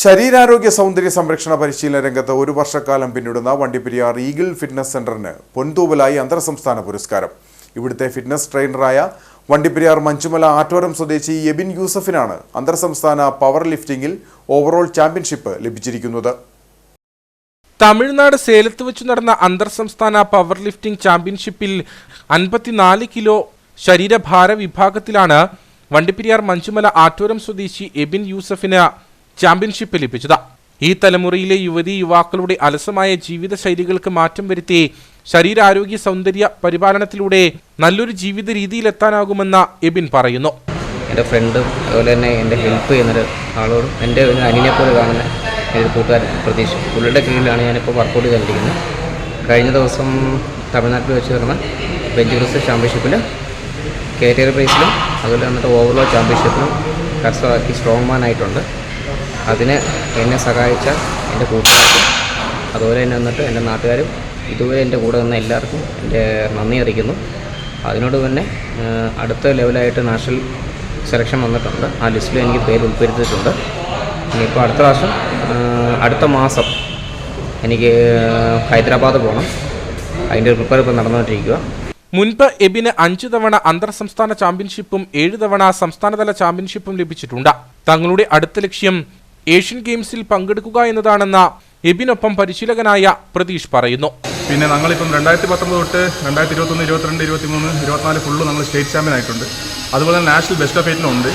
ശരീരാരോഗ്യ സൗന്ദര്യ സംരക്ഷണ പരിശീലന രംഗത്ത് ഒരു വർഷക്കാലം പിന്നിടുന്ന വണ്ടിപ്പെരിയാർ ഈഗിൾ ഫിറ്റ്നസ് സെന്ററിന് പൊൻതൂവലായി അന്തർ സംസ്ഥാന പുരസ്കാരം. ഇവിടുത്തെ ഫിറ്റ്നസ് ട്രെയിനറായ വണ്ടിപ്പെരിയാർ മഞ്ചുമല ആറ്റോരം സ്വദേശി എബിൻ യൂസഫിനാണ് അന്തർ സംസ്ഥാന പവർ ലിഫ്റ്റിംഗിൽ ഓവറോൾ ചാമ്പ്യൻഷിപ്പ് ലഭിച്ചിരിക്കുന്നത്. തമിഴ്നാട് സേലത്ത് വെച്ച് നടന്ന അന്തർ സംസ്ഥാന പവർ ലിഫ്റ്റിംഗ് ചാമ്പ്യൻഷിപ്പിൽ അൻപത്തിനാല് കിലോ ശരീരഭാര വിഭാഗത്തിലാണ് വണ്ടിപ്പെരിയാർ മഞ്ചുമല ആറ്റോരം സ്വദേശി എബിൻ യൂസഫിന് ചാമ്പ്യൻഷിപ്പ് ലഭിച്ചത്. ഈ തലമുറയിലെ യുവതി യുവാക്കളുടെ അലസമായ ജീവിത ശൈലികൾക്ക് മാറ്റം വരുത്തി ശരീരാരോഗ്യ സൗന്ദര്യ പരിപാലനത്തിലൂടെ നല്ലൊരു ജീവിത രീതിയിലെത്താനാകുമെന്ന് എബിൻ പറയുന്നു. എന്റെ ഫ്രണ്ടും അതുപോലെ തന്നെ എന്റെ ഹെൽപ്പ് ചെയ്യുന്നൊരു ആളോടും എന്റെ ഒരു അനിയനെ പോലെ കാണുന്ന എന്റെ കൂട്ടുകാരൻ പ്രതീക്ഷ പുള്ളിയുടെ കീഴിലാണ് ഞാനിപ്പോൾ വർക്കൗട്ട് ചെയ്തുകൊണ്ടിരിക്കുന്നത്. കഴിഞ്ഞ ദിവസം തമിഴ്നാട്ടിൽ വെച്ച് നടന്ന ബെഞ്ച് ക്രിസ് ചാമ്പ്യൻഷിപ്പിൽ കാരിയർ പ്രൈസിലും അതുപോലെ വന്നിട്ട് ഓവറോൾ ചാമ്പ്യൻഷിപ്പിലും കരസ്ഥമാക്കി സ്ട്രോങ് മാൻ ആയിട്ടുണ്ട്. അതിന് എന്നെ സഹായിച്ച എന്റെ കൂട്ടുകാർക്കും അതുപോലെ തന്നെ വന്നിട്ട് എന്റെ നാട്ടുകാരും ഇതുവരെ എന്റെ കൂടെ നിന്ന എല്ലാവർക്കും എന്റെ നന്ദി അറിയിക്കുന്നു. അതിനോട് തന്നെ അടുത്ത ലെവലായിട്ട് നാഷണൽ സെലക്ഷൻ വന്നിട്ടുണ്ട്. ആ ലിസ്റ്റിൽ എനിക്ക് പേര് ഉൾപ്പെടുത്തിയിട്ടുണ്ട്. ഇനിയിപ്പോൾ അടുത്ത പ്രാവശ്യം അടുത്ത മാസം എനിക്ക് ഹൈദരാബാദ് പോകണം. അതിന്റെ പ്രിപ്പയർ ഇപ്പോൾ നടന്നുകൊണ്ടിരിക്കുക മുൻപ് എബിന് അഞ്ചു തവണ അന്തർ സംസ്ഥാന ചാമ്പ്യൻഷിപ്പും ഏഴ് തവണ സംസ്ഥാനതല ചാമ്പ്യൻഷിപ്പും ലഭിച്ചിട്ടുണ്ട്. തങ്ങളുടെ അടുത്ത ലക്ഷ്യം ഏഷ്യൻ ഗെയിംസിൽ പങ്കെടുക്കുക എന്നതാണെന്ന എബിനൊപ്പം പരിശീലകനായ പ്രതീഷ് പറയുന്നു. പിന്നെ ഞങ്ങളിപ്പം രണ്ടായിരത്തി പത്തൊമ്പത് തൊട്ട് രണ്ടായിരത്തി ഇരുപത്തൊന്ന് ഇരുപത്തിരണ്ട് ഇരുപത്തി മൂന്ന് ഇരുപത്തിനാല് ഫുള്ള് നമ്മൾ സ്റ്റേറ്റ് ചാമ്പ്യൻ ആയിട്ടുണ്ട്. അതുപോലെ തന്നെ നാഷണൽ ബെസ്റ്റ് ഓഫ് എയ്റ്റിനും ഉണ്ട്.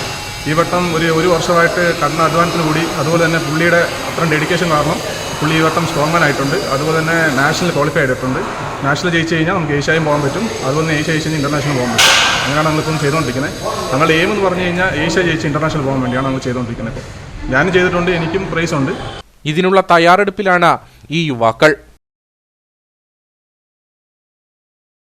ഈ വട്ടം ഒരു ഒരു വർഷമായിട്ട് കണ്ണ അധ്വാനത്തിന് കൂടി അതുപോലെ തന്നെ പുള്ളിയുടെ അത്രയും ഡെഡിക്കേഷൻ കാരണം പുള്ളി ഈ വട്ടം സ്ട്രോങ് മാൻ ആയിട്ടുണ്ട്. അതുപോലെ തന്നെ നാഷണൽ ക്വാളിഫൈ ആയിട്ടുണ്ട്. നാഷണൽ ജയിച്ചു കഴിഞ്ഞാൽ നമുക്ക് ഏഷ്യായും പോകാൻ പറ്റും. അതുപോലെ തന്നെ ഏഷ്യ ജയിച്ചു കഴിഞ്ഞാൽ ഇന്റർനാഷണൽ പോകാൻ പറ്റും. അങ്ങനെയാണ് നമ്മളിപ്പം ചെയ്തുകൊണ്ടിരിക്കുന്നത്. ഞങ്ങളുടെ എയിം എന്ന് പറഞ്ഞു കഴിഞ്ഞാൽ ഏഷ്യ ജയിച്ച് ഇന്റർനാഷണൽ പോകാൻ വേണ്ടിയാണ് നമ്മൾ ചെയ്തുകൊണ്ടിരിക്കുന്നത് ഇപ്പോൾ ഞാനും ചെയ്തിട്ടുണ്ട് എനിക്കും പ്രൈസ് ഉണ്ട്. ഇതിനുള്ള തയ്യാറെടുപ്പിലാണ് ഈ യുവാക്കൾ.